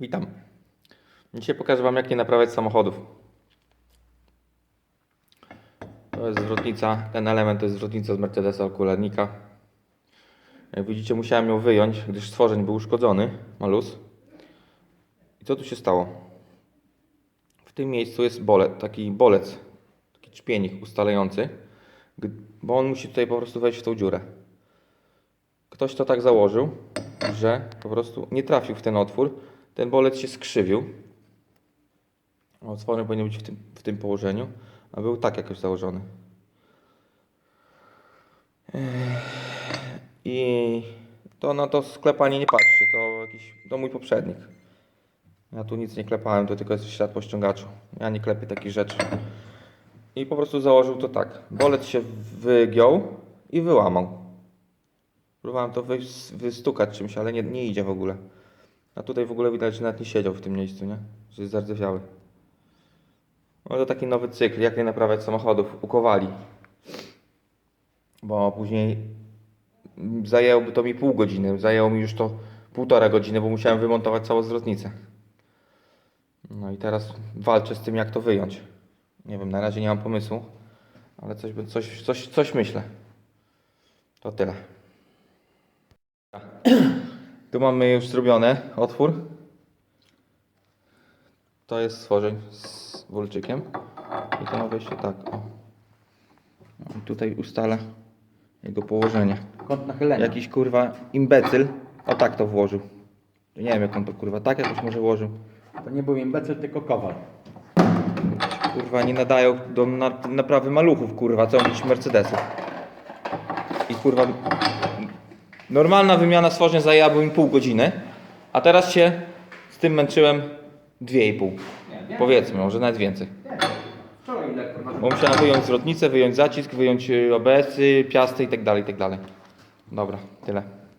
Witam. Dzisiaj pokażę Wam, jak nie naprawiać samochodów. To jest zwrotnica, ten element to jest zwrotnica z Mercedesa okularnika. Jak widzicie, musiałem ją wyjąć, gdyż stworzeń był uszkodzony, malus. I co tu się stało? W tym miejscu jest bole, taki bolec, taki czpienik ustalający, bo on musi tutaj po prostu wejść w tą dziurę. Ktoś to tak założył, że po prostu nie trafił w ten otwór. Ten bolec się skrzywił. Otwory powinien być w tym, w tym położeniu, a był tak jakoś założony. I to na to sklepanie nie patrzcie, to jakiś, to mój poprzednik. Ja tu nic nie klepałem, to tylko jest ślad po ściągaczu. Ja nie klepię takich rzeczy. I po prostu założył to tak. Bolec się wygiął i wyłamał. Próbowałem to wy- wystukać czymś, ale nie, nie idzie w ogóle. A tutaj w ogóle widać, że nawet nie siedział w tym miejscu, nie? Że jest zardzewiały. No to taki nowy cykl, jak nie naprawiać samochodów. Ukowali. Bo później zajęłoby to mi pół godziny. Zajęło mi już to półtora godziny, bo musiałem wymontować całą zwrotnicę. No i teraz walczę z tym, jak to wyjąć. Nie wiem, na razie nie mam pomysłu, ale coś, coś, coś, coś myślę. To tyle. Tu mamy już zrobione otwór. To jest stworzeń z wolczykiem. I to ma wejście tak. No i tutaj ustala jego położenie. Kąt nachylenia. Jakiś kurwa imbecyl. O tak to włożył. Nie wiem jak on to kurwa tak jakoś może włożył. To nie był imbecyl, tylko kowal. Kurwa nie nadają do na, naprawy maluchów kurwa, co mówić Mercedesów. I kurwa normalna wymiana stworzeń zajęłaby mi pół godziny, a teraz się z tym męczyłem dwie i pół. Powiedzmy, może nawet więcej. Bo musiałem wyjąć zwrotnicę, wyjąć zacisk, wyjąć y, OBS-y, piasty i tak dalej, i tak. Dobra, tyle.